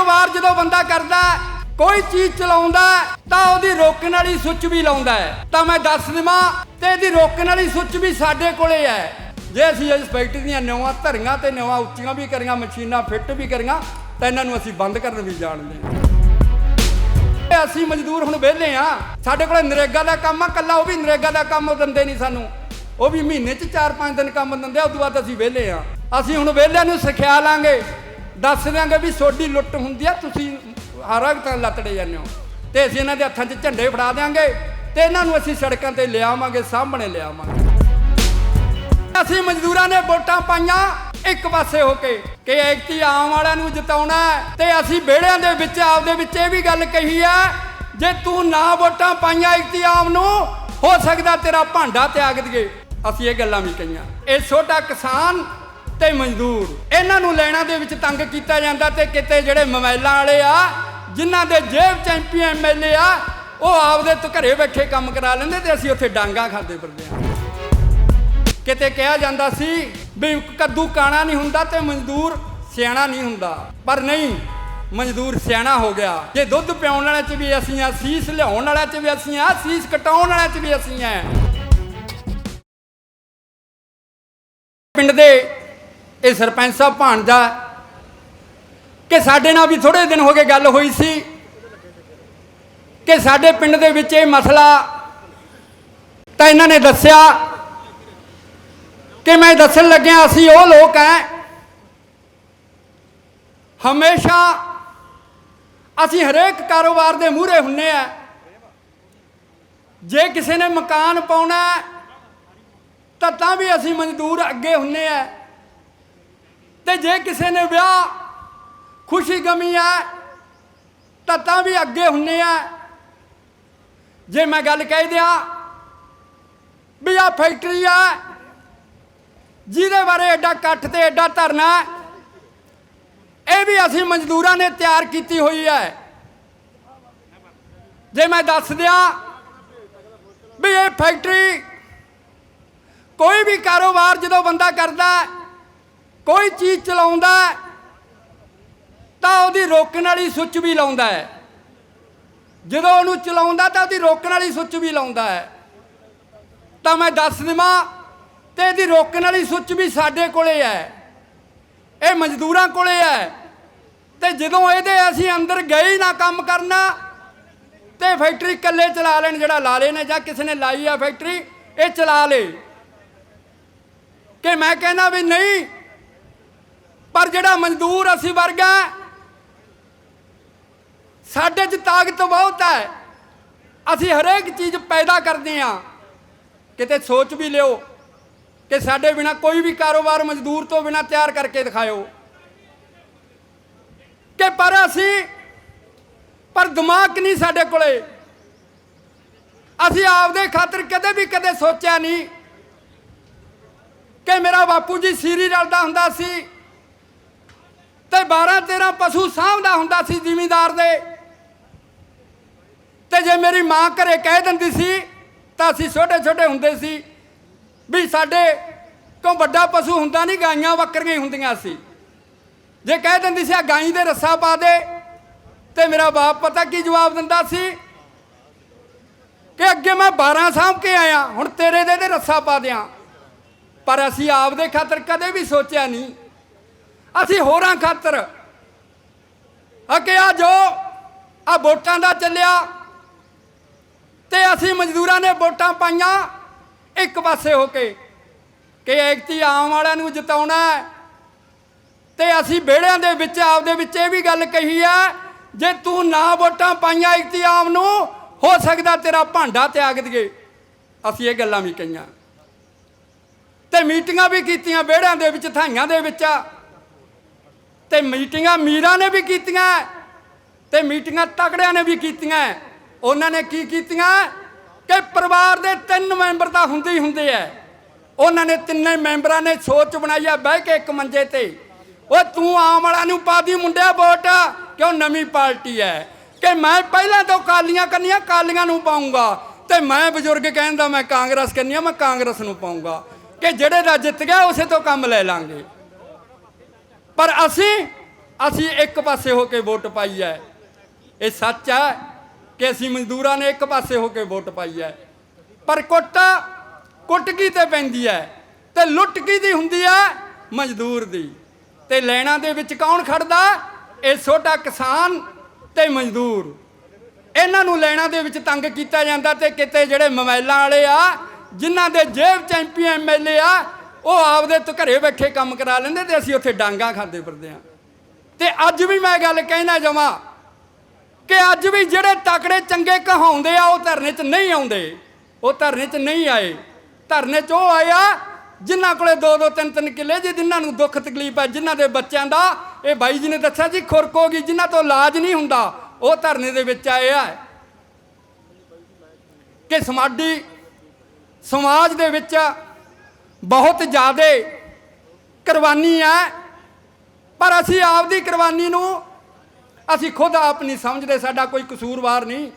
ਕਾਰੋਬਾਰ ਜਦੋਂ ਬੰਦਾ ਕਰਦਾ ਕੋਈ ਚੀਜ਼ ਚਲਾਉਂਦਾ ਤਾਂ ਉਹਦੀ ਰੋਕਣ ਵਾਲੀ ਸੁੱਚ ਵੀ ਲਾਉਂਦਾ ਤਾਂ ਮੈਂ ਦੱਸ ਦੇਵਾਂ, ਤੇ ਇਹਦੀ ਰੋਕਣ ਵਾਲੀ ਸੁੱਚ ਵੀ ਸਾਡੇ ਕੋਲੇ ਹੈ। ਜੇ ਅਸੀਂ ਇਸ ਫੈਕਟਰੀ ਦੀਆਂ ਨਵਾਂ ਧਰੀਆਂ ਤੇ ਨਵਾਂ ਉੱਚੀਆਂ ਵੀ ਕਰੀਆਂ, ਮਸ਼ੀਨਾਂ ਫਿੱਟ ਵੀ ਕਰੀਆਂ, ਤਾਂ ਇਹਨਾਂ ਨੂੰ ਅਸੀਂ ਬੰਦ ਕਰਨ ਵੀ ਜਾਣਦੇ ਅਸੀਂ ਮਜ਼ਦੂਰ ਹੁਣ ਵਿਹਲੇ ਆ ਸਾਡੇ ਕੋਲ ਨਰੇਗਾ ਦਾ ਕੰਮ ਆ, ਕੱਲਾ ਉਹ ਵੀ ਨਰੇਗਾ ਦਾ ਕੰਮ ਦਿੰਦੇ ਨਹੀਂ ਸਾਨੂੰ। ਉਹ ਵੀ ਮਹੀਨੇ 'ਚ 4-5 ਦਿਨ ਕੰਮ ਦਿੰਦੇ ਆ, ਉਸ ਤੋਂ ਬਾਅਦ ਅਸੀਂ ਵਿਹਲੇ ਆ ਅਸੀਂ ਹੁਣ ਵਿਹਲਿਆਂ ਨੂੰ ਸਿਖਿਆ ਲਾਂਗੇ। ਦੱਸ ਦਿਆਂਗੇ ਵੀ ਸੋਡੀ ਲੁੱਟ ਹੁੰਦੀ ਆ, ਤੁਸੀਂ ਹਰ ਵਕਤ ਲੱਤੜੇ ਜਾਂਦੇ ਹੋ। ਤੇ ਅਸੀਂ ਇਹਨਾਂ ਦੇ ਹੱਥਾਂ 'ਚ ਝੰਡੇ ਫੜਾ ਦਿਆਂਗੇ ਤੇ ਇਹਨਾਂ ਨੂੰ ਅਸੀਂ ਸੜਕਾਂ ਤੇ ਲਿਆਵਾਂਗੇ, ਸਾਹਮਣੇ ਲਿਆਵਾਂਗੇ। ਅਸੀਂ ਮਜ਼ਦੂਰਾਂ ਨੇ ਵੋਟਾਂ ਪਾਈਆਂ ਇੱਕ ਪਾਸੇ ਹੋ ਕੇ ਕਿ ਐਕਟੀ ਆਮ ਵਾਲਿਆਂ ਨੂੰ ਜਿਤਾਉਣਾ ਤੇ ਅਸੀਂ ਵਿਹੜਿਆਂ ਦੇ ਵਿੱਚ ਆਪਦੇ ਵਿੱਚ ਇਹ ਵੀ ਗੱਲ ਕਹੀ ਹੈ, ਜੇ ਤੂੰ ਨਾ ਵੋਟਾਂ ਪਾਈਆਂ ਐਕਟੀ ਆਮ ਨੂੰ, ਹੋ ਸਕਦਾ ਤੇਰਾ ਭਾਂਡਾ ਤਿਆਗ ਦਈਏ। ਅਸੀਂ ਇਹ ਗੱਲਾਂ ਵੀ ਕਹੀਆਂ। ਇਹ ਛੋਟਾ ਕਿਸਾਨ ਤੇ ਮਜ਼ਦੂਰ। ਇਹਨਾਂ ਨੂੰ ਲੈਣਾ ਦੇ ਵਿੱਚ ਤੰਗ ਕੀਤਾ ਜਾਂਦਾ ਤੇ ਕਿਤੇ ਜਿਹੜੇ ਮੋਬਾਈਲਾਂ ਵਾਲੇ ਆ, ਜਿਨ੍ਹਾਂ ਦੇ ਜੇਬ ਚੈਂਪੀਅਨ ਐਮਐਲਏ ਆ, ਉਹ ਆਪਦੇ ਤੋਂ, ਘਰੇ ਬੈਠੇ ਕੰਮ ਕਰਾ ਲੈਂਦੇ ਤੇ ਅਸੀਂ ਉੱਥੇ ਡਾਂਗਾ ਖਾਂਦੇ ਫਿਰਦੇ ਆ। ਕਿਤੇ ਕਿਹਾ ਜਾਂਦਾ ਸੀ ਵੀ ਕੱਦੂ ਕਾਣਾ ਨਹੀਂ ਹੁੰਦਾ ਤੇ ਮਜ਼ਦੂਰ ਸਿਆਣਾ ਨਹੀਂ ਹੁੰਦਾ। ਪਰ ਨਹੀਂ, ਮਜ਼ਦੂਰ ਸਿਆਣਾ ਹੋ ਗਿਆ। ਜੇ ਦੁੱਧ ਪਿਆਉਣ ਵਾਲਿਆਂ 'ਚ ਵੀ ਅਸੀਂ ਆ, ਸੀਸ ਲਿਆਉਣ ਵਾਲਿਆਂ 'ਚ ਵੀ ਅਸੀਂ ਆ, ਸੀਸ ਕਟਾਉਣ ਵਾਲਿਆਂ 'ਚ ਵੀ ਅਸੀਂ ਆ। ਪਿੰਡ ਦੇ ਇਹ ਸਰਪੰਚ ਸਾਹਿਬ ਭਾਣਜਾ, ਕਿ ਸਾਡੇ ਨਾਲ ਵੀ ਥੋੜੇ ਦਿਨ ਹੋ ਗਏ ਗੱਲ ਹੋਈ ਸੀ, ਕਿ ਸਾਡੇ ਪਿੰਡ ਦੇ ਵਿੱਚ ਇਹ ਮਸਲਾ ਤਾਂ ਇਹਨਾਂ ਨੇ ਦੱਸਿਆ, ਕਿ ਮੈਂ ਦੱਸਣ ਲੱਗਿਆ ਅਸੀਂ ਉਹ ਲੋਕ ਐ ਹਮੇਸ਼ਾ ਅਸੀਂ ਹਰੇਕ ਕਾਰੋਬਾਰ ਦੇ ਮੂਹਰੇ ਹੁੰਨੇ ਆ। ਜੇ ਕਿਸੇ ਨੇ ਮਕਾਨ ਪਾਉਣਾ ਤਾਂ ਤਾਂ ਵੀ ਅਸੀਂ ਮਜ਼ਦੂਰ ਅੱਗੇ ਹੁੰਨੇ ਆ। ਤੇ ਜੇ ਕਿਸੇ ਨੇ ਵਿਆਹ ਖੁਸ਼ੀ ਗਮੀ ਆ ਤਾਂ ਤਾਂ ਵੀ ਅੱਗੇ ਹੁੰਨੇ ਆ। ਜੇ ਮੈਂ ਗੱਲ ਕਹਿ ਦਿਆਂ ਵੀ ਆ ਫੈਕਟਰੀ ਆ, ਜਿਹਦੇ ਬਾਰੇ ਐਡਾ ਇਕੱਠ ਤੇ ਐਡਾ ਧਰਨਾ ਇਹ ਵੀ ਅਸੀਂ ਮਜ਼ਦੂਰਾਂ ਨੇ ਤਿਆਰ ਕੀਤੀ ਹੋਈ ਹੈ। ਜੇ ਮੈਂ ਦੱਸ ਦਿਆਂ ਵੀ ਇਹ ਫੈਕਟਰੀ ਕੋਈ ਵੀ ਕਾਰੋਬਾਰ ਜਦੋਂ ਬੰਦਾ ਕਰਦਾ ਕੋਈ ਚੀਜ਼ ਚਲਾਉਂਦਾ ਤਾਂ ਉਹਦੀ ਰੋਕਣ ਵਾਲੀ ਸੁੱਚ ਵੀ ਲਾਉਂਦਾ ਹੈ। ਜਦੋਂ ਉਹਨੂੰ ਚਲਾਉਂਦਾ ਤਾਂ ਉਹਦੀ ਰੋਕਣ ਵਾਲੀ ਸੁੱਚ ਵੀ ਲਾਉਂਦਾ ਹੈ। ਤਾਂ ਮੈਂ ਦੱਸ ਦੇਵਾਂ ਤੇ ਇਹਦੀ ਰੋਕਣ ਵਾਲੀ ਸੁੱਚ ਵੀ ਸਾਡੇ ਕੋਲੇ ਹੈ। ਇਹ ਮਜ਼ਦੂਰਾਂ ਕੋਲੇ ਹੈ। ਤੇ ਜਦੋਂ ਇਹਦੇ ਅਸੀਂ ਅੰਦਰ ਗਏ ਨਾ ਕੰਮ ਕਰਨਾ, ਤੇ ਫੈਕਟਰੀ ਇਕੱਲੇ ਚਲਾ ਲੈਣ ਜਿਹੜਾ ਲਾ ਲੇ ਨੇ ਜਾਂ ਕਿਸੇ ਨੇ ਲਾਈ ਆ ਫੈਕਟਰੀ, ਇਹ ਚਲਾ ਲੇ। ਕਿ ਮੈਂ ਕਹਿੰਦਾ ਵੀ ਨਹੀਂ ਪਰ ਜਿਹੜਾ ਮਜ਼ਦੂਰ ਅਸੀਂ ਵਰਗਾ ਸਾਡੇ 'ਚ ਤਾਕਤ ਬਹੁਤ ਹੈ। ਅਸੀਂ ਹਰੇਕ ਚੀਜ਼ ਪੈਦਾ ਕਰਦੇ ਹਾਂ। ਕਿਤੇ ਸੋਚ ਵੀ ਲਿਓ ਕਿ ਸਾਡੇ ਬਿਨਾ ਕੋਈ ਵੀ ਕਾਰੋਬਾਰ ਮਜ਼ਦੂਰ ਤੋਂ ਬਿਨਾ ਤਿਆਰ ਕਰਕੇ ਦਿਖਾਇਓ। ਕਿ ਪਰ ਅਸੀਂ, ਪਰ ਦਿਮਾਗ ਨਹੀਂ ਸਾਡੇ ਕੋਲੇ। ਅਸੀਂ ਆਪਦੇ ਖਾਤਰ ਕਦੇ ਵੀ ਕਦੇ ਸੋਚਿਆ ਨਹੀਂ ਕਿ ਮੇਰਾ ਬਾਪੂ ਜੀ ਸੀਰੀ ਰਲਦਾ ਹੁੰਦਾ ਸੀ ਤੇ 12 13 ਪਸ਼ੂ ਸਾਂਭਦਾ ਹੁੰਦਾ ਸੀ ਜ਼ਿਮੀਂਦਾਰ ਦੇ। ਤੇ ਜੇ ਮੇਰੀ ਮਾਂ ਘਰੇ ਕਹਿ ਦਿੰਦੀ ਸੀ, ਤਾਂ ਅਸੀਂ ਛੋਟੇ ਛੋਟੇ ਹੁੰਦੇ ਸੀ ਵੀ ਸਾਡੇ ਕੋਲ ਵੱਡਾ ਪਸ਼ੂ ਹੁੰਦਾ ਨਹੀਂ, ਗਾਈਆਂ ਬੱਕਰੀਆਂ ਹੀ ਹੁੰਦੀਆਂ ਸੀ। ਜੇ ਕਹਿ ਦਿੰਦੀ ਸੀ ਆ ਗਾਈ ਦੇ ਰੱਸਾ ਪਾ ਦੇ। ਤੇ ਮੇਰਾ ਬਾਪ ਪਤਾ ਕੀ ਜਵਾਬ ਦਿੰਦਾ ਸੀ? ਕਿ ਅੱਗੇ ਮੈਂ 12 ਸਾਂਭ ਕੇ ਆਇਆ, ਹੁਣ ਤੇਰੇ ਦੇ ਤੇ ਰੱਸਾ ਪਾ ਦਿਆਂ। ਪਰ ਅਸੀਂ ਆਪ ਦੇ ਖਾਤਰ ਕਦੇ ਵੀ ਸੋਚਿਆ ਨਹੀਂ ਅਸੀਂ ਹੋਰਾਂ ਖਾਤਰ। ਅਕੇ ਆ ਜੋ ਆ ਵੋਟਾਂ ਦਾ ਚੱਲਿਆ। ਤੇ ਅਸੀਂ ਮਜ਼ਦੂਰਾਂ ਨੇ ਵੋਟਾਂ ਪਾਈਆਂ ਇੱਕ ਪਾਸੇ ਹੋ ਕੇ ਕਿ ਐਕਟੀ ਆਮ ਵਾਲਿਆਂ ਨੂੰ ਜਿਤਾਉਣਾ ਤੇ ਅਸੀਂ ਵਿਹੜਿਆਂ ਦੇ ਵਿੱਚ, ਆਪਦੇ ਵਿੱਚ ਇਹ ਵੀ ਗੱਲ ਕਹੀ ਹੈ, ਜੇ ਤੂੰ ਨਾ ਵੋਟਾਂ ਪਾਈਆਂ ਐਕਟੀ ਆਮ ਨੂੰ, ਹੋ ਸਕਦਾ ਤੇਰਾ ਭਾਂਡਾ ਤਿਆਗ ਦਈਏ। ਅਸੀਂ ਇਹ ਗੱਲਾਂ ਵੀ ਕਹੀਆਂ। ਤੇ ਮੀਟਿੰਗਾਂ ਵੀ ਕੀਤੀਆਂ ਵਿਹੜਿਆਂ ਦੇ ਵਿੱਚ, ਥਾਈਆਂ ਦੇ ਵਿੱਚ। ਤੇ ਮੀਟਿੰਗਾਂ ਮੀਰਾਂ ਨੇ ਵੀ ਕੀਤੀਆਂ, ਤੇ ਮੀਟਿੰਗਾਂ ਤਕੜਿਆਂ ਨੇ ਵੀ ਕੀਤੀਆਂ। ਉਹਨਾਂ ਨੇ ਕੀ ਕੀਤੀਆਂ? ਕਿ ਪਰਿਵਾਰ ਦੇ ਤਿੰਨ ਮੈਂਬਰ ਤਾਂ ਹੁੰਦੇ ਹੀ ਹੁੰਦੇ ਐ। ਉਹਨਾਂ ਨੇ ਤਿੰਨੇ ਮੈਂਬਰਾਂ ਨੇ ਸੋਚ ਬਣਾਈ ਆ ਬਹਿ ਕੇ ਇੱਕ ਮੰਜੇ ਤੇ। ਉਹ ਤੂੰ ਆਮ ਵਾਲਾ ਨੂੰ ਪਾਦੀ ਮੁੰਡਿਆ ਵੋਟ ਕਿਉਂ ਨਵੀਂ ਪਾਰਟੀ ਐ। ਕਿ ਮੈਂ ਪਹਿਲਾਂ ਤੋਂ ਕਾਲੀਆਂ ਕੰਨੀਆਂ ਕਾਲੀਆਂ ਨੂੰ ਪਾਉਂਗਾ, ਤੇ ਮੈਂ ਬਜ਼ੁਰਗ ਕਹਿੰਦਾ ਮੈਂ ਕਾਂਗਰਸ ਕੰਨੀ ਆ ਮੈਂ ਕਾਂਗਰਸ ਨੂੰ ਪਾਉਂਗਾ। ਕਿ ਜਿਹੜੇ ਦਾ ਜਿੱਤ ਗਿਆ, ਉਸੇ ਤੋਂ ਕੰਮ ਲੈ ਲਾਂਗੇ। ਪਰ ਅਸੀਂ ਅਸੀਂ ਇੱਕ ਪਾਸੇ ਹੋ ਕੇ ਵੋਟ ਪਾਈ ਹੈ। ਇਹ ਸੱਚ ਹੈ ਕਿ ਅਸੀਂ ਮਜ਼ਦੂਰਾਂ ਨੇ ਇੱਕ ਪਾਸੇ ਹੋ ਕੇ ਵੋਟ ਪਾਈ ਹੈ। ਪਰ ਕੁੱਟ ਕੁੱਟਕੀ ਤੇ ਪੈਂਦੀ ਹੈ। ਤੇ ਲੁੱਟਕੀ ਦੀ ਹੁੰਦੀ ਹੈ ਮਜ਼ਦੂਰ ਦੀ। ਤੇ ਲੈਣਾ ਦੇ ਵਿੱਚ ਕੌਣ ਖੜਦਾ? ਇਹ ਛੋਟਾ ਕਿਸਾਨ ਤੇ ਮਜ਼ਦੂਰ। ਇਹਨਾਂ ਨੂੰ ਲੈਣਾ ਦੇ ਵਿੱਚ ਤੰਗ ਕੀਤਾ ਜਾਂਦਾ ਤੇ ਕਿਤੇ ਜਿਹੜੇ ਮੋਬਾਈਲਾਂ ਵਾਲੇ ਆ, ਜਿਨ੍ਹਾਂ ਦੇ ਜੇਬ ਚ ਐਮਪੀ ਐਮਐਲਏ ਆ ਉਹ ਆਪਦੇ ਤੋਂ ਘਰੇ ਬੈਠੇ ਕੰਮ ਕਰਾ ਲੈਂਦੇ ਤੇ ਅਸੀਂ ਉੱਥੇ ਡਾਂਗਾ ਖਾਂਦੇ ਫਿਰਦੇ ਆ ਤੇ ਅੱਜ ਵੀ ਮੈਂ ਗੱਲ ਕਹਿਣਾ ਜਾਵਾਂ ਕਿ ਅੱਜ ਵੀ ਜਿਹੜੇ ਤਕੜੇ ਚੰਗੇ ਕਹਾਉਂਦੇ ਆ, ਉਹ ਧਰਨੇ 'ਚ ਨਹੀਂ ਆਉਂਦੇ। ਉਹ ਧਰਨੇ 'ਚ ਨਹੀਂ ਆਏ। ਧਰਨੇ 'ਚ ਉਹ ਆਏ ਆ, ਜਿਨ੍ਹਾਂ ਕੋਲੇ ਦੋ ਦੋ ਤਿੰਨ ਤਿੰਨ ਕਿੱਲੇ ਜੀ, ਜਿਨ੍ਹਾਂ ਨੂੰ ਦੁੱਖ ਤਕਲੀਫ ਹੈ ਜਿਨ੍ਹਾਂ ਦੇ ਬੱਚਿਆਂ ਦਾ। ਇਹ ਬਾਈ ਜੀ ਨੇ ਦੱਸਿਆ ਜੀ, ਖੁਰਕ ਹੋ ਗਈ, ਜਿਨ੍ਹਾਂ ਤੋਂ ਇਲਾਜ ਨਹੀਂ ਹੁੰਦਾ, ਉਹ ਧਰਨੇ ਦੇ ਵਿੱਚ ਆਏ ਆ। ਕਿ ਸਮਾਡੀ ਸਮਾਜ ਦੇ ਵਿੱਚ ਬਹੁਤ ਜ਼ਿਆਦਾ ਕੁਰਬਾਨੀ ਹੈ। ਪਰ ਅਸੀਂ ਆਪ ਦੀ ਕੁਰਬਾਨੀ ਨੂੰ ਅਸੀਂ ਖੁਦ ਆਪ ਨਹੀਂ ਸਮਝਦੇ, ਸਾਡਾ ਕੋਈ ਕਸੂਰਵਾਰ ਨਹੀਂ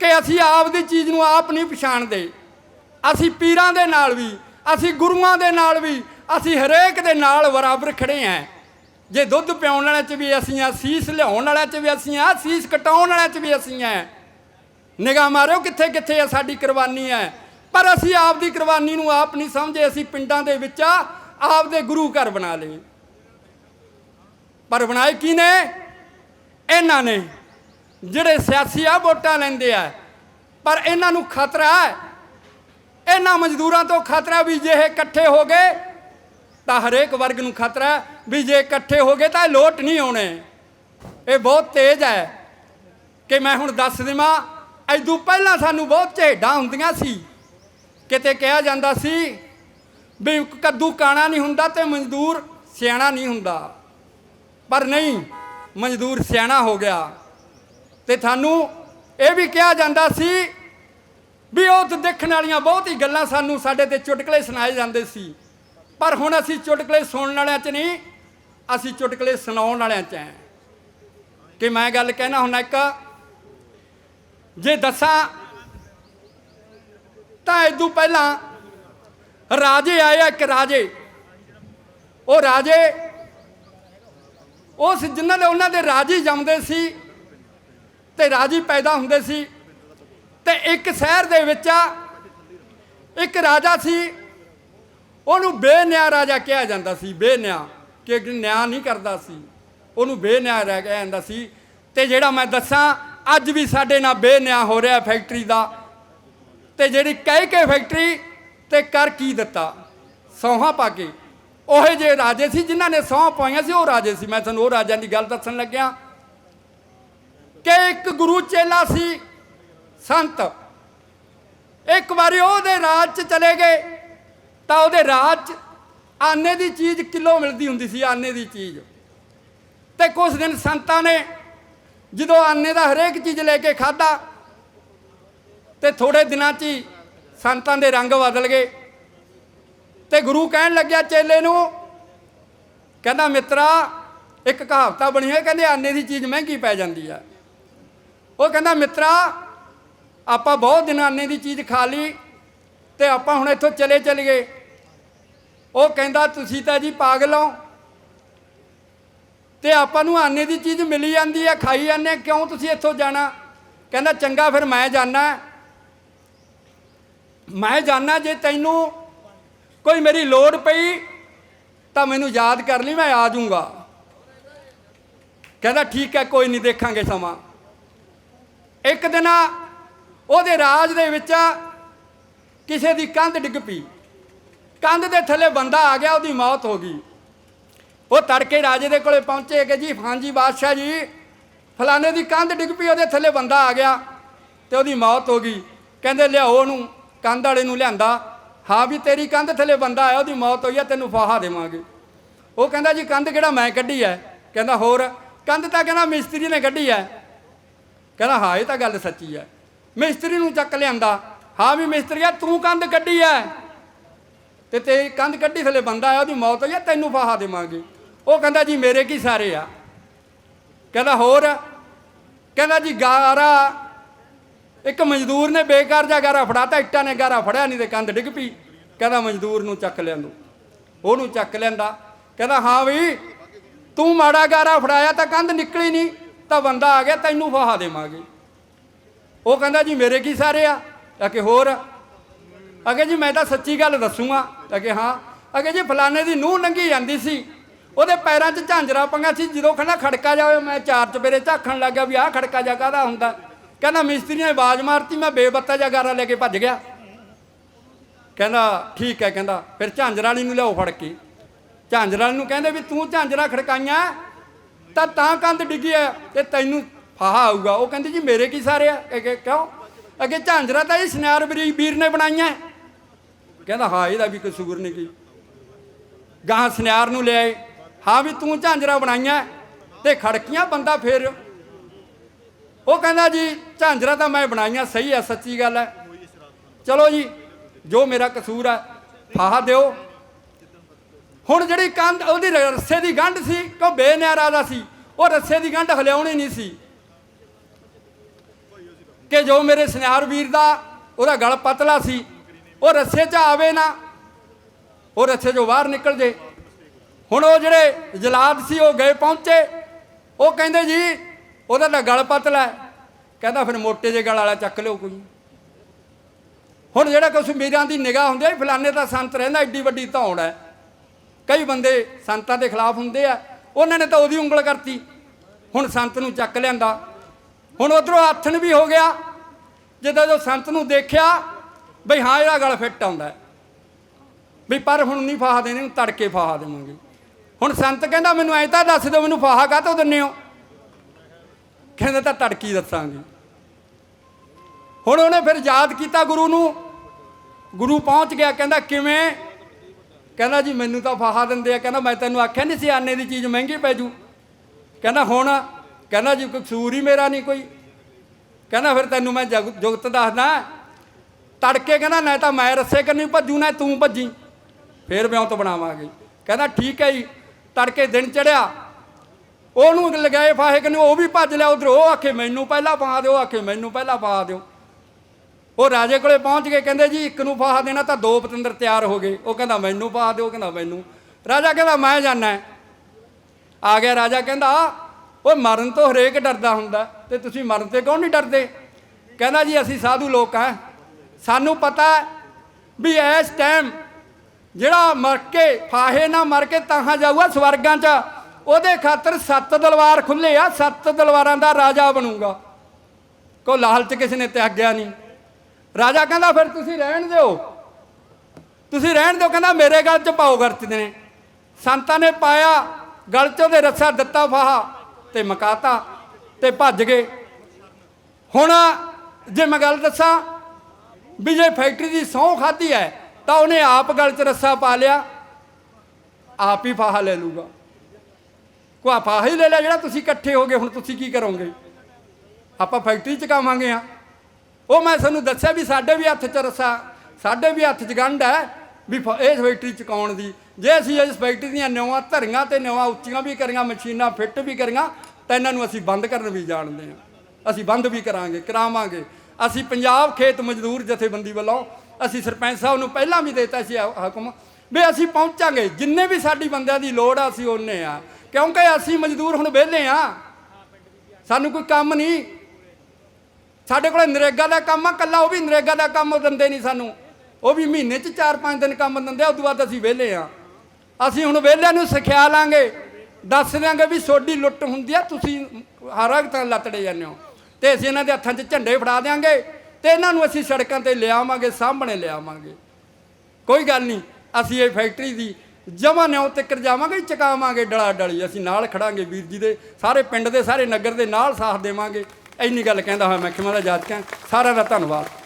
ਕਿ ਅਸੀਂ ਆਪ ਦੀ ਚੀਜ਼ ਨੂੰ ਆਪ ਨਹੀਂ ਪਛਾਣਦੇ। ਅਸੀਂ ਪੀਰਾਂ ਦੇ ਨਾਲ ਵੀ, ਅਸੀਂ ਗੁਰੂਆਂ ਦੇ ਨਾਲ ਵੀ, ਅਸੀਂ ਹਰੇਕ ਦੇ ਨਾਲ ਬਰਾਬਰ ਖੜੇ ਆਂ ਜੇ ਦੁੱਧ ਪਿਆਉਣ ਵਾਲਿਆਂ 'ਚ ਵੀ ਅਸੀਂ ਆ ਸੀਸ ਲਿਆਉਣ ਵਾਲਿਆਂ 'ਚ ਵੀ ਅਸੀਂ ਆ ਸੀਸ ਕਟਾਉਣ ਵਾਲਿਆਂ 'ਚ ਵੀ ਅਸੀਂ ਆ ਨਿਗਾਹ ਮਾਰਿਓ ਕਿੱਥੇ ਕਿੱਥੇ ਆ ਸਾਡੀ ਕੁਰਬਾਨੀ ਹੈ। ਪਰ ਅਸੀਂ ਆਪ ਦੀ ਕੁਰਬਾਨੀ ਨੂੰ ਆਪ ਨਹੀਂ ਸਮਝੇ, ਅਸੀਂ ਪਿੰਡਾਂ ਦੇ ਵਿੱਚ ਆਪ ਦੇ ਗੁਰੂ ਘਰ ਬਣਾ ਲਏ। ਪਰ ਬਣਾਏ ਕੀ ਨੇ ਇਹਨਾਂ ਨੇ, ਜਿਹੜੇ ਸਿਆਸੀ ਆ ਵੋਟਾਂ ਲੈਂਦੇ ਆ। ਪਰ ਇਹਨਾਂ ਨੂੰ ਖਤਰਾ ਹੈ। ਇਹਨਾਂ ਮਜ਼ਦੂਰਾਂ ਤੋਂ ਖਤਰਾ ਵੀ ਜੇ ਇਹ ਇਕੱਠੇ ਹੋ ਗਏ, ਤਾਂ ਹਰੇਕ ਵਰਗ ਨੂੰ ਖਤਰਾ ਵੀ ਜੇ ਇਕੱਠੇ ਹੋ ਗਏ ਤਾਂ ਇਹ ਲੋਟ ਨਹੀਂ ਆਉਣੇ। ਇਹ ਬਹੁਤ ਤੇਜ਼ ਹੈ ਕਿ ਮੈਂ ਹੁਣ ਦੱਸ ਦੇਵਾਂ ਐਦੂ ਪਹਿਲਾਂ ਸਾਨੂੰ ਬਹੁਤ ਝੇਡਾਂ ਹੁੰਦੀਆਂ ਸੀ। ਕਿਤੇ ਕਿਹਾ ਜਾਂਦਾ ਸੀ ਵੀ ਕੱਦੂ ਕਾਣਾ ਨਹੀਂ ਹੁੰਦਾ ਤੇ ਮਜ਼ਦੂਰ ਸਿਆਣਾ ਨਹੀਂ ਹੁੰਦਾ। ਪਰ ਨਹੀਂ, ਮਜ਼ਦੂਰ ਸਿਆਣਾ ਹੋ ਗਿਆ। ਤੇ ਤੁਹਾਨੂੰ ਇਹ ਵੀ ਕਿਹਾ ਜਾਂਦਾ ਸੀ ਵੀ ਉਹ ਤੇ ਦੇਖਣ ਵਾਲੀਆਂ ਬਹੁਤ ਹੀ ਗੱਲਾਂ ਸਾਨੂੰ ਸਾਡੇ ਤੇ ਚੁਟਕਲੇ ਸੁਣਾਏ ਜਾਂਦੇ ਸੀ। ਪਰ ਹੁਣ ਅਸੀਂ ਚੁਟਕਲੇ ਸੁਣਨ ਵਾਲਿਆਂ 'ਚ ਨਹੀਂ, ਅਸੀਂ ਚੁਟਕਲੇ ਸੁਣਾਉਣ ਵਾਲਿਆਂ 'ਚ ਹੈ। ਕਿ ਮੈਂ ਗੱਲ ਕਹਿਣਾ ਹੁਣ ਇੱਕ, ਜੇ ਦੱਸਾਂ ਤਾਂ ਇਦੋਂ ਪਹਿਲਾਂ ਰਾਜੇ ਆਏ ਇੱਕ ਰਾਜੇ। ਉਹ ਰਾਜੇ, ਉਸ ਜਿਨ੍ਹਾਂ ਦੇ ਉਹਨਾਂ ਦੇ ਰਾਜੀ ਜੰਮਦੇ ਸੀ ਤੇ ਰਾਜੀ ਪੈਦਾ ਹੁੰਦੇ ਸੀ। ਤੇ ਇੱਕ ਸ਼ਹਿਰ ਦੇ ਵਿੱਚ ਇੱਕ ਰਾਜਾ ਸੀ, ਉਹਨੂੰ ਬੇਨਿਆ ਰਾਜਾ ਕਿਹਾ ਜਾਂਦਾ ਸੀ। ਬੇਨਿਆ ਕਿ ਨਿਆਂ ਨਹੀਂ ਕਰਦਾ ਸੀ। ਉਹਨੂੰ ਬੇਨਿਆ ਰਹਿ ਗਿਆ ਜਾਂਦਾ ਸੀ। ਤੇ ਜਿਹੜਾ ਮੈਂ ਦੱਸਾਂ, ਅੱਜ ਵੀ ਸਾਡੇ ਨਾਲ ਬੇਨਿਆ ਹੋ ਰਿਹਾ ਫੈਕਟਰੀ ਦਾ। ਤੇ ਜਿਹੜੀ ਕਹਿ ਕੇ ਫੈਕਟਰੀ ਤੇ ਕਰ ਕੀ ਦਿੱਤਾ? ਸੌਹਾਂ ਪਾ ਕੇ। ਉਹ ਜੇ ਰਾਜੇ ਸੀ, ਜਿਨ੍ਹਾਂ ਨੇ ਸੌਹਾਂ ਪਾਈਆਂ ਸੀ, ਉਹ ਰਾਜੇ ਸੀ। ਮੈਂ ਤੁਹਾਨੂੰ ਉਹ ਰਾਜਿਆਂ ਦੀ ਗੱਲ ਦੱਸਣ ਲੱਗਿਆ ਕਿ ਇੱਕ ਗੁਰੂ ਚੇਲਾ ਸੀ, ਸੰਤ। ਇੱਕ ਵਾਰੀ ਉਹਦੇ ਰਾਜ 'ਚ ਚਲੇ ਗਏ, ਤਾਂ ਉਹਦੇ ਰਾਜ 'ਚ ਆਨੇ ਦੀ ਚੀਜ਼ ਕਿਲੋ ਮਿਲਦੀ ਹੁੰਦੀ ਸੀ, ਆਨੇ ਦੀ ਚੀਜ਼। ਤੇ ਕੁਝ ਦਿਨ ਸੰਤਾਂ ਨੇ ਜਦੋਂ ਆਨੇ ਦਾ ਹਰੇਕ ਚੀਜ਼ ਲੈ ਕੇ ਖਾਦਾ ਤੇ ਥੋੜੇ ਦਿਨਾਂ 'ਚ ਹੀ ਸੰਤਾਂ ਦੇ ਰੰਗ ਬਦਲ ਗਏ। ਤੇ ਗੁਰੂ ਕਹਿਣ ਲੱਗਿਆ ਚੇਲੇ ਨੂੰ ਕਹਿੰਦਾ ਮਿੱਤਰਾ ਇੱਕ ਕਹਾਵਤਾ ਬਣੀ ਹੋਈ ਕਹਿੰਦੇ ਆਨੇ ਦੀ ਚੀਜ਼ ਮਹਿੰਗੀ ਪੈ ਜਾਂਦੀ ਆ। ਉਹ ਕਹਿੰਦਾ ਮਿੱਤਰਾ ਆਪਾਂ ਬਹੁਤ ਦਿਨ ਆਨੇ ਦੀ ਚੀਜ਼ ਖਾ ਲਈ ਤੇ ਆਪਾਂ ਹੁਣ ਇੱਥੋਂ ਚਲੇ ਚਲੇ ਗਏ। ਉਹ ਕਹਿੰਦਾ ਤੁਸੀਂ ਤਾਂ ਜੀ ਪਾਗਲ ਹੋ ਤੇ ਆਪਾਂ ਨੂੰ ਆਨੇ ਦੀ ਚੀਜ਼ ਮਿਲੀ ਜਾਂਦੀ ਆ ਖਾਈ ਜਾਂਦੇ ਹਾਂ, ਕਿਉਂ ਤੁਸੀਂ ਇੱਥੋਂ ਜਾਣਾ? ਕਹਿੰਦਾ ਚੰਗਾ ਫਿਰ ਮੈਂ ਜਾਣਾ ਮੈਂ ਜਾਣਾ ਜੇ ਤੈਨੂੰ ਕੋਈ ਮੇਰੀ ਲੋੜ ਪਈ, ਤਾਂ ਮੈਨੂੰ ਯਾਦ ਕਰ ਲਈ, ਮੈਂ ਆ ਜਾਊਂਗਾ। ਕਹਿੰਦਾ, ਠੀਕ ਹੈ, ਕੋਈ ਨਹੀਂ, ਦੇਖਾਂਗੇ ਸਮਾਂ। ਇੱਕ ਦਿਨ ਉਹਦੇ ਰਾਜ ਦੇ ਵਿੱਚ ਕਿਸੇ ਦੀ ਕੰਧ ਡਿੱਗ ਪਈ। ਕੰਧ ਦੇ ਥੱਲੇ ਬੰਦਾ ਆ ਗਿਆ, ਉਹਦੀ ਮੌਤ ਹੋ ਗਈ। ਉਹ ਤੜਕੇ ਰਾਜੇ ਦੇ ਕੋਲੇ ਪਹੁੰਚੇ, ਕਿ ਜੀ, ਹਾਂਜੀ, ਬਾਦਸ਼ਾਹ ਜੀ, ਫਲਾਣੇ ਦੀ ਕੰਧ ਡਿੱਗ ਪਈ, ਉਹਦੇ ਥੱਲੇ ਬੰਦਾ ਆ ਗਿਆ ਤੇ ਉਹਦੀ ਮੌਤ ਹੋ ਗਈ। ਕਹਿੰਦੇ, ਲਿਆਓ ਉਹਨੂੰ। ਕੰਧ ਵਾਲੇ ਨੂੰ ਲਿਆਂਦਾ। ਹਾਂ ਵੀ ਤੇਰੀ ਕੰਧ ਥੱਲੇ ਬੰਦਾ ਆਇਆ, ਉਹਦੀ ਮੌਤ ਹੋਈ ਆ, ਤੈਨੂੰ ਫਾਹਾ ਦੇਵਾਂਗੇ। ਉਹ ਕਹਿੰਦਾ, ਜੀ, ਕੰਧ ਕਿਹੜਾ ਮੈਂ ਕੱਢੀ ਐ? ਕਹਿੰਦਾ, ਹੋਰ, ਕੰਧ ਤਾਂ ਕਹਿੰਦਾ ਮਿਸਤਰੀ ਨੇ ਕੱਢੀ ਐ। ਕਹਿੰਦਾ, ਹਾਂ, ਇਹ ਤਾਂ ਗੱਲ ਸੱਚੀ ਐ। ਮਿਸਤਰੀ ਨੂੰ ਚੱਕ ਲਿਆਂਦਾ। ਹਾਂ ਵੀ ਮਿਸਤਰੀਆ ਤੂੰ ਕੰਧ ਕੱਢੀ ਐ। ਤੇ ਤੇ ਕੰਧ ਕੱਢੀ, ਥੱਲੇ ਬੰਦਾ ਆਇਆ, ਉਹਦੀ ਮੌਤ ਹੋਈ ਆ, ਤੈਨੂੰ ਫਾਹਾ ਦੇਵਾਂਗੇ। ਉਹ ਕਹਿੰਦਾ, ਜੀ, ਮੇਰੇ ਕੀ ਸਾਰੇ ਆ? ਕਹਿੰਦਾ, ਹੋਰ। ਕਹਿੰਦਾ, ਜੀ, ਗਾਰਾ ਇੱਕ ਮਜ਼ਦੂਰ ਨੇ ਬੇਕਾਰ ਜਾ ਗਾਰਾ ਫੜਾਤਾ, ਇੱਟਾਂ ਨੇ ਗਾਰਾ ਫੜਿਆ ਨਹੀਂ ਤੇ ਕੰਧ ਡਿੱਗ ਪਈ। ਕਹਿੰਦਾ ਮਜ਼ਦੂਰ ਨੂੰ ਚੱਕ ਲਿਆਂਦੋ। ਉਹਨੂੰ ਚੱਕ ਲੈਂਦਾ ਕਹਿੰਦਾ, ਹਾਂ ਵੀ, ਤੂੰ ਮਾੜਾ ਗਾਰਾ ਫੜਾਇਆ ਤਾਂ ਕੰਧ ਨਿਕਲੀ ਨਹੀਂ, ਤਾਂ ਬੰਦਾ ਆ ਗਿਆ, ਤੈਨੂੰ ਫਹਾ ਦੇਵਾਂਗੇ। ਉਹ ਕਹਿੰਦਾ, ਜੀ, ਮੇਰੇ ਕੀ ਸਾਰੇ ਆ? ਅਕੇ ਹੋਰ, ਅਗੇ ਜੀ, ਮੈਂ ਤਾਂ ਸੱਚੀ ਗੱਲ ਦੱਸੂਗਾ। ਅਗੇ ਹਾਂ, ਅਗੇ ਜੀ, ਫਲਾਣੇ ਦੀ ਨੂੰਹ ਨੰਗੀ ਜਾਂਦੀ ਸੀ। ਉਹਦੇ ਪੈਰਾਂ 'ਚ ਝਾਂਜਰਾ ਪੰਗਾ ਸੀ। ਜਦੋਂ ਕਹਿੰਦਾ ਖੜਕਾ ਜਾਵੇ ਮੈਂ ਚਾਰ ਚਪੇਰੇ ਝਾਕਣ ਲੱਗ ਗਿਆ ਵੀ ਆਹ ਖੜਕਾ ਜਾ ਕਾਹਦਾ ਹੁੰਦਾ? ਕਹਿੰਦਾ ਮਿਸਤਰੀ ਨੇ ਆਵਾਜ਼ ਮਾਰਤੀ, ਮੈਂ ਬੇਬੱਤਾ ਜਾ ਗਾਰਾ ਲੈ ਕੇ ਭੱਜ ਗਿਆ। ਕਹਿੰਦਾ, ਠੀਕ ਹੈ ਕਹਿੰਦਾ, ਫਿਰ ਝਾਂਜਰਾ ਵਾਲੀ ਨੂੰ ਲਿਆਓ ਫੜ ਕੇ। ਝਾਂਜਰਾ ਵਾਲੀ ਨੂੰ ਕਹਿੰਦੇ ਵੀ ਤੂੰ ਝਾਂਜਰਾ ਖੜਕਾਈਆਂ, ਤਾਂ ਤਾਂ ਕੰਧ ਡਿੱਗੀ ਆ ਤੇ ਤੈਨੂੰ ਫਾਹਾ ਆਊਗਾ। ਉਹ ਕਹਿੰਦੀ ਜੀ ਮੇਰੇ ਕੀ ਸਾਰੇ ਆ? ਇਹ ਕਿ- ਕਿਉਂ? ਅੱਗੇ ਝਾਂਜਰਾ ਤਾਂ ਇਹ ਸਨਿਆਰ ਵੀਰ ਵੀਰ ਨੇ ਬਣਾਈਆਂ। ਕਹਿੰਦਾ, ਹਾਂ, ਇਹਦਾ ਵੀ ਕਸੂਰ ਨਹੀਂ ਕੀ। ਗਾਂ ਸਨਿਆਰ ਨੂੰ ਲਿਆਏ। ਹਾਂ ਵੀ ਤੂੰ ਝਾਂਜਰਾ ਬਣਾਈਆਂ ਤੇ ਖੜਕੀਆਂ, ਬੰਦਾ ਫੇਰ ਉਹ ਕਹਿੰਦਾ ਜੀ, ਝਾਂਜਰਾ ਤਾਂ ਮੈਂ ਬਣਾਈਆਂ, ਸਹੀ ਹੈ, ਸੱਚੀ ਗੱਲ ਹੈ। ਚਲੋ ਜੀ, ਜੋ ਮੇਰਾ ਕਸੂਰ ਹੈ, ਫਾਹਾ ਦਿਓ। ਹੁਣ ਜਿਹੜੀ ਕੰਧ, ਉਹਦੀ ਰੱਸੇ ਦੀ ਗੰਢ ਸੀ ਕੋ ਬੇਨਿਆਰਾ ਦਾ ਸੀ? ਉਹ ਰੱਸੇ ਦੀ ਗੰਢ ਹਲਿਆਉਣੀ ਨਹੀਂ ਸੀ। ਕਿ ਜੋ ਮੇਰੇ ਸੁਨਿਆਰ ਵੀਰ ਦਾ, ਉਹਦਾ ਗਲ ਪਤਲਾ ਸੀ, ਉਹ ਰੱਸੇ 'ਚ ਆਵੇ ਨਾ, ਉਹ ਰੱਸੇ 'ਚੋਂ ਬਾਹਰ ਨਿਕਲ ਜੇ। ਹੁਣ ਉਹ ਜਿਹੜੇ ਜਲਾਦ ਸੀ, ਉਹ ਗਏ ਪਹੁੰਚੇ। ਉਹ ਕਹਿੰਦੇ ਜੀ ਉਹਦਾ ਤਾਂ ਗਲ ਪਤਲਾ ਕਹਿੰਦਾ ਫਿਰ ਮੋਟੇ ਜੇ ਗਲ ਵਾਲਾ ਚੱਕ ਲਿਓ ਕੋਈ। ਹੁਣ ਜਿਹੜਾ ਕੁਛ ਕਸ਼ਮੀਰਾਂ ਦੀ ਨਿਗਾਹ ਹੁੰਦੀ ਹੈ ਫਲਾਣੇ ਦਾ ਸੰਤ ਰਹਿੰਦਾ ਏਡੀ ਵੱਡੀ ਧੌਣ ਹੈ। ਕਈ ਬੰਦੇ ਸੰਤਾਂ ਦੇ ਖਿਲਾਫ ਹੁੰਦੇ ਆ। ਉਹਨਾਂ ਨੇ ਤਾਂ ਉਹਦੀ ਉਂਗਲ ਕਰਤੀ। ਹੁਣ ਸੰਤ ਨੂੰ ਚੱਕ ਲਿਆਂਦਾ। ਹੁਣ ਉਧਰੋਂ ਆਥਣ ਵੀ ਹੋ ਗਿਆ। ਜਦੋਂ ਜੋ ਸੰਤ ਨੂੰ ਦੇਖਿਆ, ਬਈ ਹਾਂ, ਇਹਦਾ ਗਲ ਫਿੱਟ ਆਉਂਦਾ ਵੀ ਪਰ ਹੁਣ ਨਹੀਂ ਫਾਹਾ ਦੇਣੇ ਨੂੰ ਤੜਕੇ ਫਾਹਾ ਦੇਵਾਂਗੇ। ਹੁਣ ਸੰਤ ਕਹਿੰਦਾ, ਮੈਨੂੰ ਐਂ ਤਾਂ ਦੱਸ ਦਿਓ, ਮੈਨੂੰ ਫਾਹਾ ਕਾਹਤੋਂ ਦਿੰਨੇ ਹੋ? ਕਹਿੰਦੇ ਤਾਂ ਤੜਕੀ ਦੱਸਾਂਗੀ। ਹੁਣ ਉਹਨੇ ਫਿਰ ਯਾਦ ਕੀਤਾ ਗੁਰੂ ਨੂੰ। ਗੁਰੂ ਪਹੁੰਚ ਗਿਆ, ਕਹਿੰਦਾ ਕਿਵੇਂ? ਕਹਿੰਦਾ ਜੀ ਮੈਨੂੰ ਤਾਂ ਫਾਹਾ ਦਿੰਦੇ ਆ, ਕਹਿੰਦਾ ਮੈਂ ਤੈਨੂੰ ਆਖਿਆ ਨਹੀਂ ਸੀ ਆਨੇ ਦੀ ਚੀਜ਼ ਮਹਿੰਗੀ ਪੈ ਜੂ। ਕਹਿੰਦਾ ਹੁਣ, ਕਹਿੰਦਾ ਜੀ ਕੋਈ ਕਸੂਰ ਹੀ ਮੇਰਾ ਨਹੀਂ ਕੋਈ। ਕਹਿੰਦਾ ਫਿਰ ਤੈਨੂੰ ਮੈਂ ਜਗ- ਜੁਗਤ ਦੱਸਦਾ। ਤੜਕੇ ਕਹਿੰਦਾ ਨਾ ਤਾਂ ਮੈਂ ਰੱਸੇ ਕਰਨੀ ਭੱਜੂ, ਨਾ ਤੂੰ ਭੱਜੀ। ਫੇਰ ਵਿਉਂਤ ਤੋਂ ਬਣਾਵਾਂਗੇ। ਕਹਿੰਦਾ ਠੀਕ ਹੈ ਜੀ, ਤੜਕੇ ਦਿਨ ਚੜਿਆ ਉਹਨੂੰ ਲਗਾਏ ਫਾਹੇ ਕਿ ਉਹ ਵੀ ਭੱਜ ਲਿਆ ਉਧਰ। ਉਹ ਆਖੇ, ਮੈਨੂੰ ਪਹਿਲਾਂ ਪਾ ਦਿਓ, ਆਖੇ, ਮੈਨੂੰ ਪਹਿਲਾਂ ਪਾ ਦਿਓ। ਉਹ ਰਾਜੇ ਕੋਲੇ ਪਹੁੰਚ ਕੇ ਕਹਿੰਦੇ, ਜੀ, ਇੱਕ ਨੂੰ ਫਾਹਾ ਦੇਣਾ ਤਾਂ ਦੋ ਪਤੰਦਰ ਤਿਆਰ ਹੋ ਗਏ। ਉਹ ਕਹਿੰਦਾ, ਮੈਨੂੰ ਪਾ ਦਿਓ, ਕਹਿੰਦਾ, ਮੈਨੂੰ। ਰਾਜਾ ਕਹਿੰਦਾ, ਮੈਂ ਜਾਣਾ ਆ ਗਿਆ ਰਾਜਾ ਕਹਿੰਦਾ, ਓਏ, ਮਰਨ ਤੋਂ ਹਰੇਕ ਡਰਦਾ ਹੁੰਦਾ, ਤੇ ਤੁਸੀਂ ਮਰਨ ਤੇ ਕੌਣ ਨਹੀਂ ਡਰਦੇ? ਕਹਿੰਦਾ, ਜੀ, ਅਸੀਂ ਸਾਧੂ ਲੋਕ ਹਾਂ। ਸਾਨੂੰ ਪਤਾ ਵੀ ਇਸ ਟਾਈਮ ਜਿਹੜਾ ਮਰ ਕੇ ਫਾਹੇ ਨਾ ਮਰ ਕੇ ਤਾਹਾਂ ਜਾਊਗਾ ਸਵਰਗਾਂ 'ਚ। ਉਹਦੇ ਖਾਤਰ ਸੱਤ ਦਲਵਾਰ ਖੁੱਲੇ ਆ, ਸੱਤ ਦਲਵਾਰਾਂ ਦਾ ਰਾਜਾ ਬਣੂਗਾ। ਕੋ ਲਾਲਚ ਕਿਸੇ ਨੇ ਤਿਆਗਿਆ ਨਹੀਂ। ਰਾਜਾ ਕਹਿੰਦਾ, ਫਿਰ ਤੁਸੀਂ ਰਹਿਣ ਦਿਓ। ਤੁਸੀਂ ਰਹਿਣ ਦਿਓ। ਕਹਿੰਦਾ, ਮੇਰੇ ਗਲ 'ਚ ਪਾਓ ਗਰਚ ਨੇ ਸੰਤਾਂ ਨੇ ਪਾਇਆ, ਗਲ 'ਚ ਉਹਦੇ ਰੱਸਾ ਦਿੱਤਾ ਫਾਹਾ ਤੇ ਮਕਾਤਾ ਤੇ ਭੱਜ ਗਏ। ਹੁਣ ਜੇ ਮੈਂ ਗੱਲ ਦੱਸਾਂ, ਵੀ ਜੇ ਫੈਕਟਰੀ ਦੀ ਸਹੁੰ ਖਾਧੀ ਹੈ, ਤਾਂ ਉਹਨੇ ਆਪ ਗਲ 'ਚ ਰੱਸਾ ਪਾ ਲਿਆ, ਆਪ ਹੀ ਫਾਹਾ ਲੈ ਲੂਗਾ। ਕੋਈ ਫਾਹਾ ਹੀ ਲੈ ਲਿਆ ਜਿਹੜਾ ਤੁਸੀਂ ਇਕੱਠੇ ਹੋ ਗਏ, ਹੁਣ ਤੁਸੀਂ ਕੀ ਕਰੋਗੇ? ਆਪਾਂ ਫੈਕਟਰੀ ਚ ਕਾਵਾਂਗੇ ਆ। ਉਹ ਮੈਂ ਤੁਹਾਨੂੰ ਦੱਸਿਆ ਵੀ ਸਾਡੇ ਵੀ ਹੱਥ 'ਚ ਰਸਾ, ਸਾਡੇ ਵੀ ਹੱਥ 'ਚ ਗੰਢ ਹੈ ਵੀ ਫ- ਇਸ ਫੈਕਟਰੀ ਚ ਕਾਉਣ ਦੀ ਜੇ ਅਸੀਂ ਇਸ ਫੈਕਟਰੀ ਦੀਆਂ ਨਵਾਂ ਧਰੀਆਂ ਤੇ ਨਵਾਂ ਉੱਚੀਆਂ ਵੀ ਕਰੀਆਂ, ਮਸ਼ੀਨਾਂ ਫਿੱਟ ਵੀ ਕਰੀਆਂ, ਤਾਂ ਇਹਨਾਂ ਨੂੰ ਅਸੀਂ ਬੰਦ ਕਰਨ ਵੀ ਜਾਣਦੇ ਹਾਂ ਅਸੀਂ ਬੰਦ ਵੀ ਕਰਾਂਗੇ, ਕਰਾਵਾਂਗੇ। ਅਸੀਂ ਪੰਜਾਬ ਖੇਤ ਮਜ਼ਦੂਰ ਜਥੇਬੰਦੀ ਵੱਲੋਂ ਅਸੀਂ ਸਰਪੰਚ ਸਾਹਿਬ ਨੂੰ ਪਹਿਲਾਂ ਵੀ ਦਿੱਤਾ ਸੀ ਹੁਕਮ ਵੀ ਅਸੀਂ ਪਹੁੰਚਾਂਗੇ। ਜਿੰਨੇ ਵੀ ਸਾਡੀ ਬੰਦਿਆਂ ਦੀ ਲੋੜ ਆ, ਅਸੀਂ ਉਹਨੇ ਆ। ਕਿਉਂਕਿ ਅਸੀਂ ਮਜ਼ਦੂਰ ਹੁਣ ਵਿਹਲੇ ਆ। ਸਾਨੂੰ ਕੋਈ ਕੰਮ ਨਹੀਂ। ਸਾਡੇ ਕੋਲ ਨਰੇਗਾ ਦਾ ਕੰਮ ਆ, ਕੱਲਾ ਉਹ ਵੀ ਨਰੇਗਾ ਦਾ ਕੰਮ ਦਿੰਦੇ ਨਹੀਂ ਸਾਨੂੰ। ਉਹ ਵੀ ਮਹੀਨੇ 'ਚ 4-5 ਦਿਨ ਕੰਮ ਦਿੰਦੇ ਆ, ਉਦੋਂ ਬਾਅਦ ਅਸੀਂ ਵਿਹਲੇ ਆ। ਅਸੀਂ ਹੁਣ ਵਿਹਲਿਆਂ ਨੂੰ ਸਿਖਿਆ ਲਾਂਗੇ। ਦੱਸ ਦਿਆਂਗੇ ਵੀ ਸੋਡੀ ਲੁੱਟ ਹੁੰਦੀ ਆ, ਤੁਸੀਂ ਹਰ ਤਾਂ ਲੱਤੜੇ ਜਾਂਦੇ ਹੋ। ਤੇ ਅਸੀਂ ਇਹਨਾਂ ਦੇ ਹੱਥਾਂ 'ਚ ਝੰਡੇ ਫੜਾ ਦਿਆਂਗੇ ਤੇ ਇਹਨਾਂ ਨੂੰ ਅਸੀਂ ਸੜਕਾਂ ਤੇ ਲਿਆਵਾਂਗੇ, ਸਾਹਮਣੇ ਲਿਆਵਾਂਗੇ। ਕੋਈ ਗੱਲ ਨਹੀਂ, ਅਸੀਂ ਇਹ ਫੈਕਟਰੀ ਦੀ ਜਮਾ ਨਿਉ ਤੱਕ ਜਾਵਾਂਗੇ, ਚਕਾਵਾਂਗੇ ਡਲਾ ਡਲੀ। ਅਸੀਂ ਨਾਲ ਖੜਾਂਗੇ ਵੀਰ ਜੀ ਦੇ, ਸਾਰੇ ਪਿੰਡ ਦੇ, ਸਾਰੇ ਨਗਰ ਦੇ ਨਾਲ ਸਾਥ ਦੇਵਾਂਗੇ। ਇੰਨੀ ਗੱਲ ਕਹਿੰਦਾ ਹੋਇਆ ਮੈਂ, ਖਿਮਾ ਦਾ ਜਾਤ ਸਾਰਿਆਂ ਦਾ ਧੰਨਵਾਦ।